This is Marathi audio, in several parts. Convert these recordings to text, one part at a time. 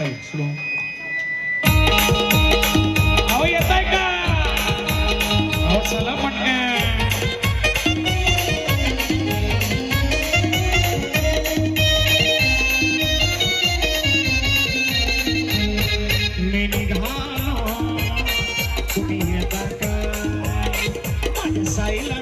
चल स्लो अहो येत आहे का? अहो चला पटकन साईला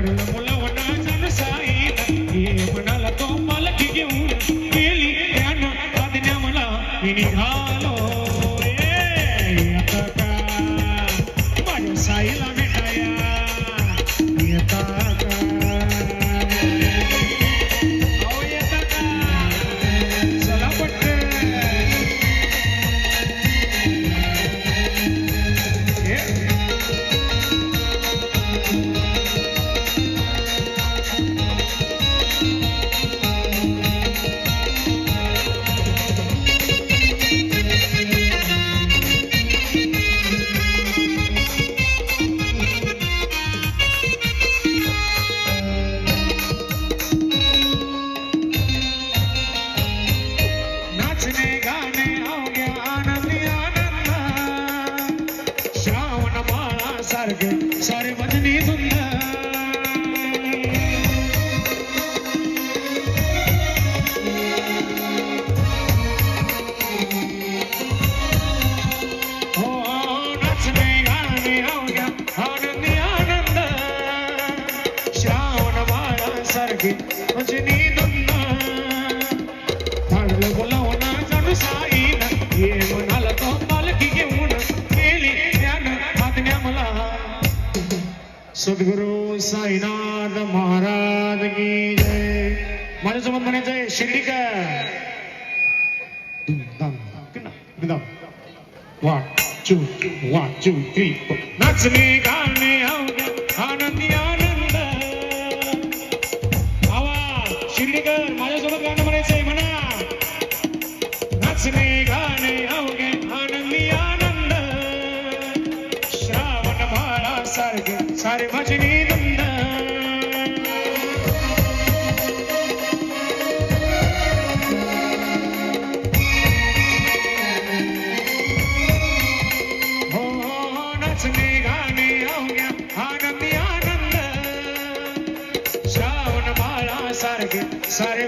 ಮಾಡಿ யாருக்கு Shindika. One, two, one, two, three. Natsumi Gani Anandi Ananda. Awa, Shindika. सारे